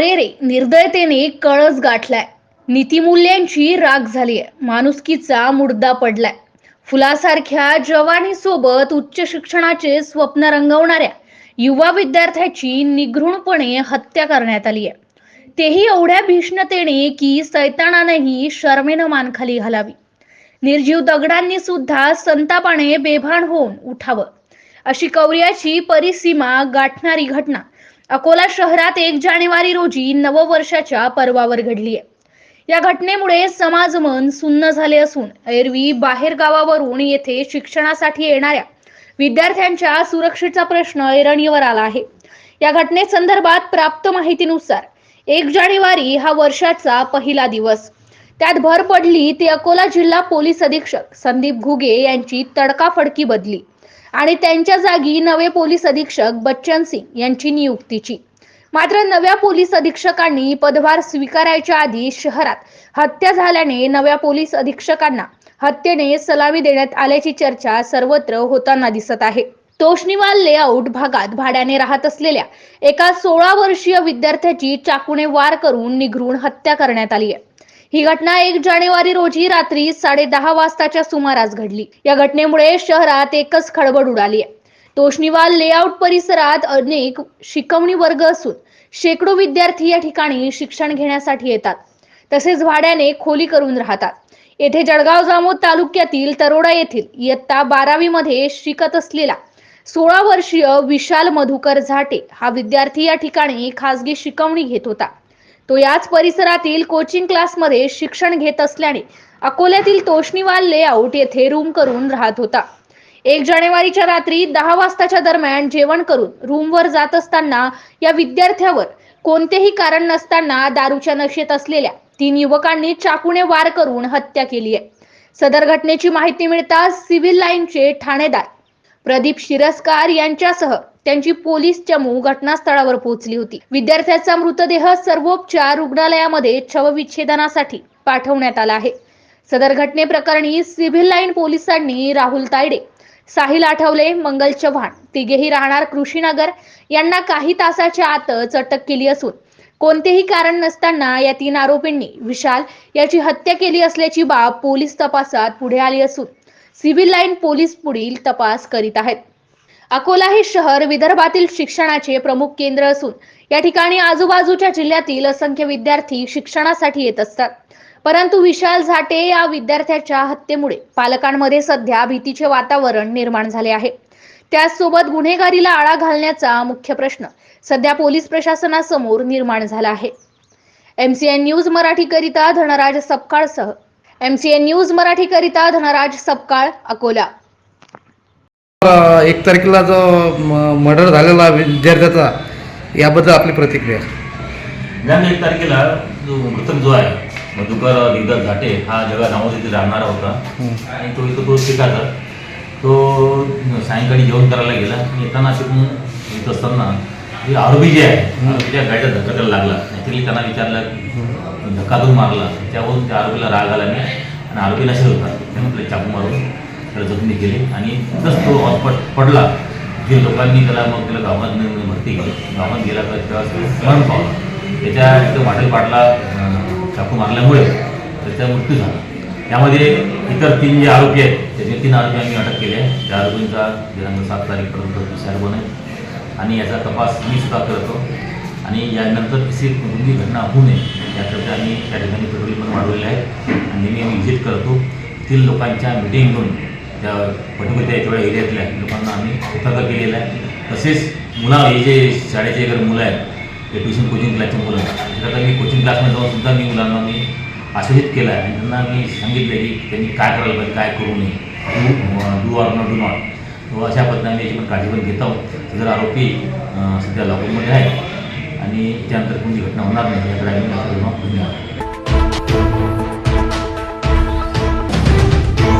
अरे रे निर्दयतेने कळस गाठलाय. नीतिमूल्यांची राग झालीय. माणुसकीचा मुडदा पडलाय. फुलासारख्या जवानी सोबत उच्च शिक्षणाचे स्वप्न रंगवणाऱ्या युवा विद्यार्थ्याची निघृणपणे हत्या करण्यात आली आहे तेही एवढ्या भीषणतेने की सैतानानेही शर्मेनं मान खाली घालावी. निर्जीव दगडांनी सुद्धा संतापाने बेभान होऊन उठावं. अशी कौर्याची परिसीमा गाठणारी घटना अकोला शहरात एक जानेवारी रोजी नववर्षाच्या पर्वावर घडली आहे. या घटनेमुळे समाज मन सुन्न झाले असून एरवी बाहेर गावावरून येथे शिक्षणासाठी येणाऱ्या विद्यार्थ्यांच्या सुरक्षेचा प्रश्न ऐरणीवर आला आहे. या घटनेसंदर्भात प्राप्त माहितीनुसार एक जानेवारी हा वर्षाचा पहिला दिवस. त्यात भर पडली ती अकोला जिल्हा पोलीस अधीक्षक संदीप घुगे यांची तडकाफडकी बदली. आणि त्यांच्या जागी नवे पोलीस अधीक्षक बच्चन सिंग यांची नियुक्तीची. मात्र नव्या पोलीस अधीक्षकांनी पदभार स्वीकारायच्या आधी शहरात हत्या झाल्याने नव्या पोलीस अधीक्षकांना हत्येने सलामी देण्यात आल्याची चर्चा सर्वत्र होताना दिसत आहे. तोष्णीवाल लेआउट भागात भाड्याने राहत असलेल्या एका सोळा वर्षीय विद्यार्थ्याची चाकूने वार करून निघरून हत्या करण्यात आली आहे. ही घटना एक जानेवारी रोजी रात्री साडे दहा वाजताच्या सुमारास घडली. या घटनेमुळे शहरात एकच खळबळ उडाली आहे. तोष्णीवाल लेआउट परिसरात अनेक शिकवणी वर्ग असून शेकडो विद्यार्थी या ठिकाणी शिक्षण घेण्यासाठी येतात. तसेच भाड्याने खोली करून राहतात. येथे जळगाव जामोद तालुक्यातील तरोडा येथील इयत्ता बारावी मध्ये शिकत असलेला सोळा वर्षीय विशाल मधुकर झाटे हा विद्यार्थी या ठिकाणी खासगी शिकवणी घेत होता. तो याच परिसरातील कोचिंग क्लासमध्ये शिक्षण घेत असल्याने अकोल्यातील तोष्णीवाल लेआउट येथे रूम करून राहत होता. एक जानेवारीच्या रात्री दहा वाजताच्या दरम्यान जेवण करून रूमवर जात असताना या विद्यार्थ्यावर कोणतेही कारण नसताना दारूच्या नशेत असलेल्या तीन युवकांनी चाकूने वार करून हत्या केली आहे. सदर घटनेची माहिती मिळताच सिव्हिल लाईनचे ठाणेदार प्रदीप शिरस्कार यांच्यासह त्यांची पोलीस चमू घटनास्थळावर पोहोचली होती. विद्यार्थ्याचा मृतदेह सर्वोपचार रुग्णालयामध्ये शवविच्छेदनासाठी पाठवण्यात आला आहे. सदर घटनेप्रकरणी सिव्हिल लाईन पोलिसांनी राहुल तायडे साहिल आठवले मंगल चव्हाण तिघेही राहणार कृषीनगर यांना काही तासाच्या आतच अटक केली असून कोणतेही कारण नसताना या तीन आरोपींनी विशाल याची हत्या केली असल्याची बाब पोलीस तपासात पुढे आली असून सिव्हिल लाईन पोलीस पुढील तपास करीत आहेत. अकोला हे शहर विदर्भातील शिक्षणाचे प्रमुख केंद्र असून या ठिकाणी आजूबाजूच्या जिल्ह्यातील असंख्य विद्यार्थी शिक्षणासाठी येत असतात. परंतु विशाल झाटे या विद्यार्थ्याच्या हत्येमुळे पालकांमध्ये सध्या भीतीचे वातावरण निर्माण झाले आहे. त्याचसोबत गुन्हेगारीला आळा घालण्याचा मुख्य प्रश्न सध्या पोलीस प्रशासनासमोर निर्माण झाला आहे. एमसीएन न्यूज मराठीकरिता धनराज सपकाळसह एमसीएन न्यूज मराठीकरिता धनराज सपकाळ अकोला. एक तारखेला जो मर्डर झालेला विद्यार्थ्याचा याबद्दल आपली प्रतिक्रिया. ज्ञान एक तारखेला जो मृतक जो आहे मधुकर दिग्गज घाटे हा जगा इथे राहणारा होता. आणि तो इथं तो शिकायचा. तो सायंकाळी जेवण करायला गेला. आणि येताना शिकून येत असताना जे आरोपी जे आहे आरोपीच्या गाडीचा धक्का त्याला लागला. ॲक्च्युली त्यांना विचारलं धक्का मारला. त्यावरून त्या आरोपीला राग आला नाही. आणि आरोपी नशेत होता. त्यामुळे चाकू मारून जखमी केले. आणि तसंच तो हॉस्पट पडला. जे लोकांनी त्याला मग त्याला गावात भरती केली. गावात गेला तर तेव्हा तो मरण पावला. त्याच्या तिथं वाटेल पाटला चाकू मारल्यामुळे त्याचा मृत्यू झाला. त्यामध्ये इतर तीन जे आरोपी आहेत त्याचे तीन आरोपी आम्ही अटक केले. आहे त्या आरोपींचा दिनांक सात तारीखपर्यंत विचार बनेल आणि याचा तपास मी सुद्धा करतो. आणि यानंतर अशी कोणती घटना होऊ नये. याकरता आम्ही त्या ठिकाणी पेट्रोलिंग पण वाढवलेलं आहे आणि नेहमी आम्ही व्हिजिट करतो. तेथील लोकांच्या मिटिंग घेऊन त्या पर्टिक्युलर त्या तेवढ्या एरियातल्या लोकांना आम्ही सतर्क केलेलं आहे. तसेच मुला हे जे शाळेचे वगैरे मुलं आहेत ते ट्युशन कोचिंग क्लासचे मुलं त्याच्यात आम्ही कोचिंग क्लासमध्ये जाऊन सुद्धा मी मुलांना मी आश्वासित केलं आहे. आणि त्यांना मी सांगितलं की त्यांनी काय करायला पाहिजे काय करू नये. Do or not do not तो अशा पद्धतीने आम्ही याची पण काळजी पण घेत आहोत. जर आरोपी सध्या लॉकडाऊनमध्ये आहे. आणि त्यानंतर कोणती घटना होणार नाही याकडे आम्ही धन्यवाद.